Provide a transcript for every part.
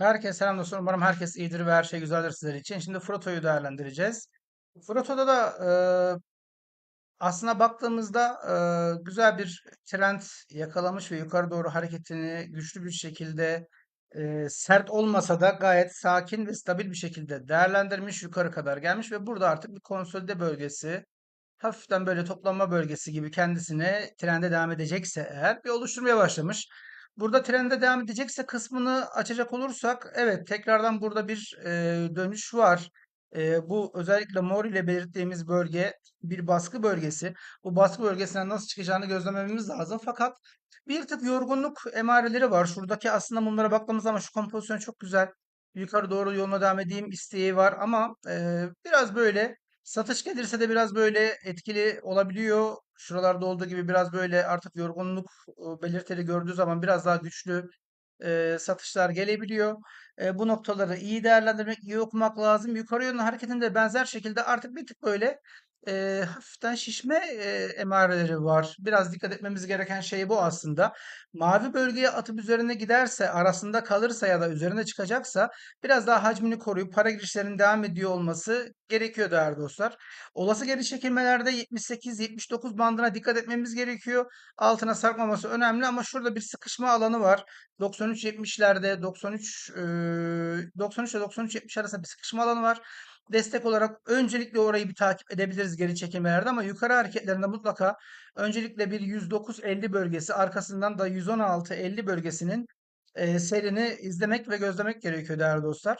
Herkese selam dostlar. Umarım herkes iyidir ve her şey güzeldir sizler için. Şimdi Froto'yu değerlendireceğiz. Froto'da da e, aslına baktığımızda e, güzel bir trend yakalamış ve yukarı doğru hareketini güçlü bir şekilde e, sert olmasa da gayet sakin ve stabil bir şekilde değerlendirmiş, yukarı kadar gelmiş ve burada artık bir konsolide bölgesi, hafiften böyle toplanma bölgesi gibi kendisine trende devam edecekse eğer bir oluşturmaya başlamış. Burada trende devam edecekse kısmını açacak olursak evet tekrardan burada bir e, dönüş var. E, bu özellikle mor ile belirttiğimiz bölge bir baskı bölgesi. Bu baskı bölgesinden nasıl çıkacağını gözlemlememiz lazım. Fakat bir tık yorgunluk emareleri var. Şuradaki aslında mumlara baktığımız zaman şu kompozisyon çok güzel. Yukarı doğru yoluna devam edeyim isteği var ama e, biraz böyle Satış gelirse de biraz böyle etkili olabiliyor. Şuralarda olduğu gibi biraz böyle artık yorgunluk belirtileri gördüğü zaman biraz daha güçlü satışlar gelebiliyor. Bu noktaları iyi değerlendirmek, iyi okumak lazım. Yukarı yönlü hareketinde benzer şekilde artık bir tık böyle e, hafiften şişme emareleri var. Biraz dikkat etmemiz gereken şey bu aslında. Mavi bölgeye atıp üzerine giderse, arasında kalırsa ya da üzerine çıkacaksa biraz daha hacmini koruyup para girişlerinin devam ediyor olması gerekiyor değerli dostlar. Olası geri çekilmelerde 78-79 bandına dikkat etmemiz gerekiyor. Altına sarkmaması önemli ama şurada bir sıkışma alanı var. 93-70'lerde 93 e, 93 ile 93-70 arasında bir sıkışma alanı var destek olarak öncelikle orayı bir takip edebiliriz geri çekilmelerde ama yukarı hareketlerinde mutlaka öncelikle bir 109.50 bölgesi arkasından da 116.50 bölgesinin e, seyrini izlemek ve gözlemek gerekiyor değerli dostlar.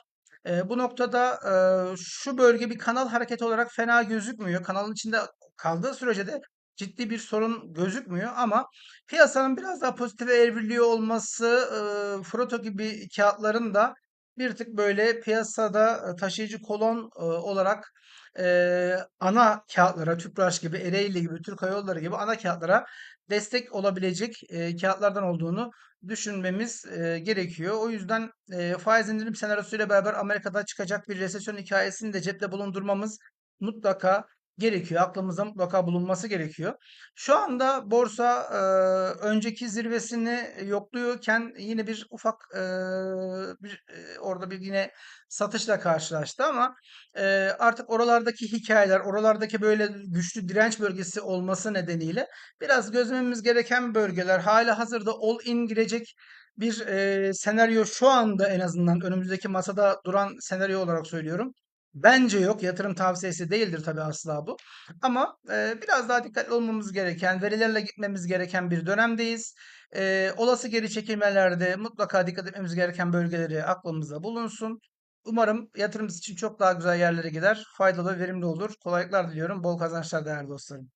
E, bu noktada e, şu bölge bir kanal hareketi olarak fena gözükmüyor. Kanalın içinde kaldığı sürece de ciddi bir sorun gözükmüyor ama piyasanın biraz daha pozitife evriliyor olması e, Froto gibi kağıtların da bir tık böyle piyasada taşıyıcı kolon olarak ana kağıtlara, Tüpraş gibi, Ereğli gibi, Türk Hava Yolları gibi ana kağıtlara destek olabilecek kağıtlardan olduğunu düşünmemiz gerekiyor. O yüzden e, faiz indirim senaryosuyla beraber Amerika'da çıkacak bir resesyon hikayesini de cepte bulundurmamız mutlaka gerekiyor. Aklımızda mutlaka bulunması gerekiyor. Şu anda borsa e, önceki zirvesini yokluyorken yine bir ufak e, bir e, orada bir yine satışla karşılaştı ama e, artık oralardaki hikayeler, oralardaki böyle güçlü direnç bölgesi olması nedeniyle biraz gözlememiz gereken bölgeler. Hali hazırda all in girecek bir e, senaryo şu anda en azından önümüzdeki masada duran senaryo olarak söylüyorum. Bence yok. Yatırım tavsiyesi değildir tabii asla bu. Ama e, biraz daha dikkatli olmamız gereken, verilerle gitmemiz gereken bir dönemdeyiz. E, olası geri çekilmelerde mutlaka dikkat etmemiz gereken bölgeleri aklımızda bulunsun. Umarım yatırımımız için çok daha güzel yerlere gider. Faydalı, verimli olur. Kolaylıklar diliyorum. Bol kazançlar değerli dostlarım.